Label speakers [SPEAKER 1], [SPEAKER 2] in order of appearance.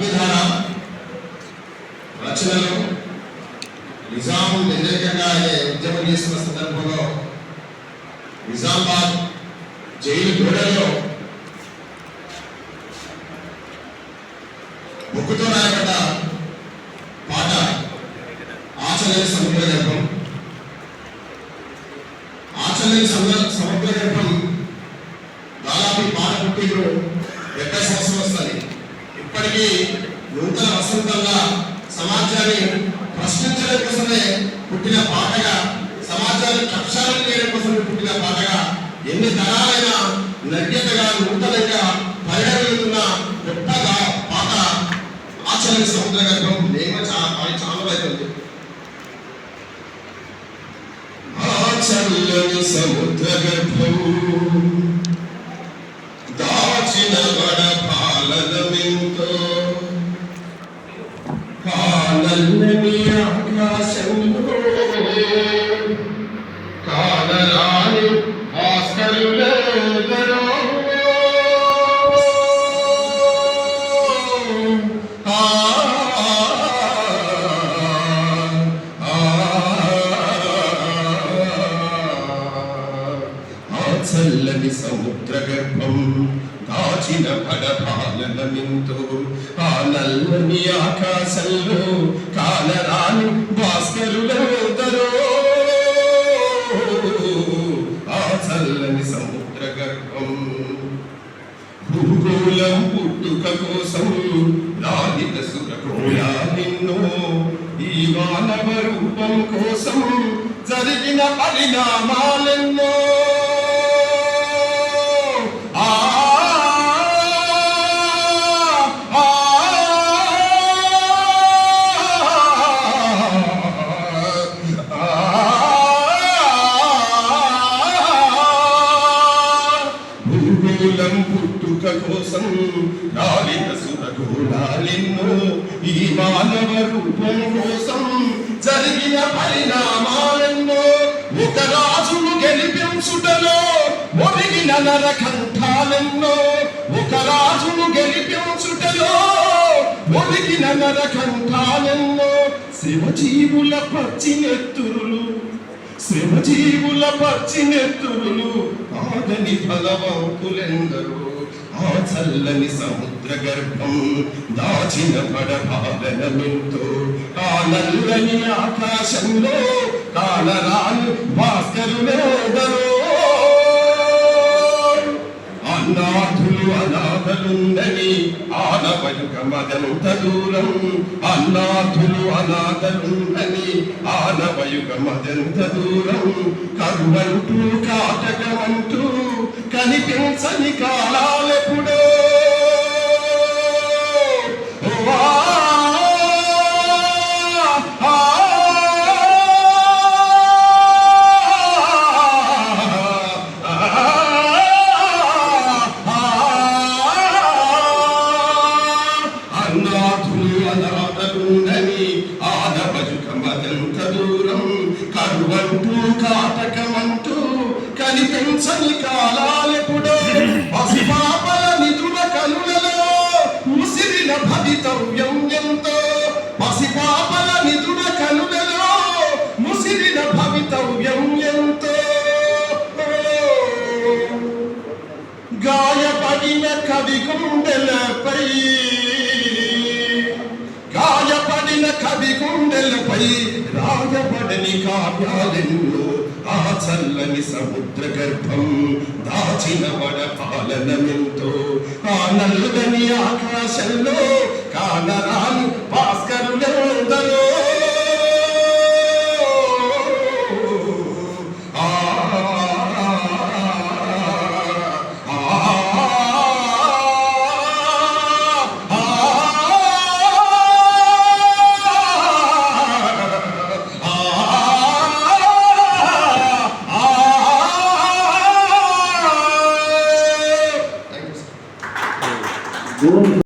[SPEAKER 1] అభ్యుధాన రచనలు నిజాము వ్యతిరేకంగా ఆయన ఉద్యమం చేసిన సందర్భంలో నిజామాబాద్ జైలు గోడలో బొక్కుతో రాయబడ్డ పాట ఆచరణ సముద్ర గర్భం. ఆచరణ సముద్ర సముద్ర గర్భం దాదాపు ఈ పాట పుట్టిండ్రు డెబ్బై సంవత్సరం వస్తుంది ఇప్పటికీ నూతన వసంతంగా సమాజాన్ని ప్రశ్నించడం కోసమే పుట్టిన పాటగా సమాజాన్ని కక్షాలను చేయడం కోసం పుట్టిన పాటగా ఎన్ని తరాలైన నగ్యతగా నూతనంగా పరిణమిస్తున్న గొప్పగా పాట ఆచరణ సముద్ర గర్భం. నేను చాలా చాలా అవుతుంది ఆచరణని సముద్ర గర్భం దాచిన గడ పాలనమింతో కానల్లని ఆకాశంలో కానరాని భాస్కరులెవరో. చల్లని సముద్ర గర్భం దాచిన పడపాలనమింతో ఆ నల్లని ఆకాశంలో కానరాని భాస్కరులెవరో. ఆ చల్లని సముద్ర గర్భం భూగోళం పుట్టుక కోసం రాగిత సురకోయా నిన్ను. ఈ మానవ రూపం కోసం జరిగిన పరిణామాలెన్నో. భూగోళం పుట్టుక కోసం నాలిక సురగోళాలెన్నో ఈ మానవ రూపం కోసం జరిగిన పరిణామాలెన్నో ఒక రాజును గెలిపించుటలో ఒరిగిన నరకంఠాలెన్నో ఒక రాజును గెలిపించుటలో ఒరిగిన నరకంఠాలెన్నో శివజీవుల పచ్చినెత్తురులు శ్రమజీవుల పచ్చినెత్తులు ఆదని ఫలవంతులెందరూ ఆ చల్లని సముద్ర గర్భం దాచిన పడపాలనమెంతో ఆ నల్లని ఆకాశంలో కాలరాలు భాస్కరులేదరో. అన్నాథులు అనాథలుండని ఆనవయుక మదంత దూరం అన్నాథులు అనాథలుండని ఆనవయుక దూరం కరువంటూ కాటకమంటూ కనిపించని కాలాలెప్పుడో ఓ ఆ, ఆ, అన్నాథులు అనాథలుండని ఆడబజుక మదంత దూరం కరువంటూ కాటకమంటూ కనిపించని కాలాలెప్పుడో పసిపాపల నిధుల కనులలో ముసిరిన భవితవ్యం ఎంతో. పసిపాపల నిధుల కనులలో ముసిరిన భవితవ్యం ఎంతో. గాయపడిన కవి గుండెలపై గాయపడిన కవి గుండె గుండెలపై రాయబడని కావ్యాలెన్నో ఆ చల్లని సముద్ర గర్భం దాచిన వడ పాలనమెంతో ఆ నల్లని ఆకాశంలో కానరాని భాస్కరులే И он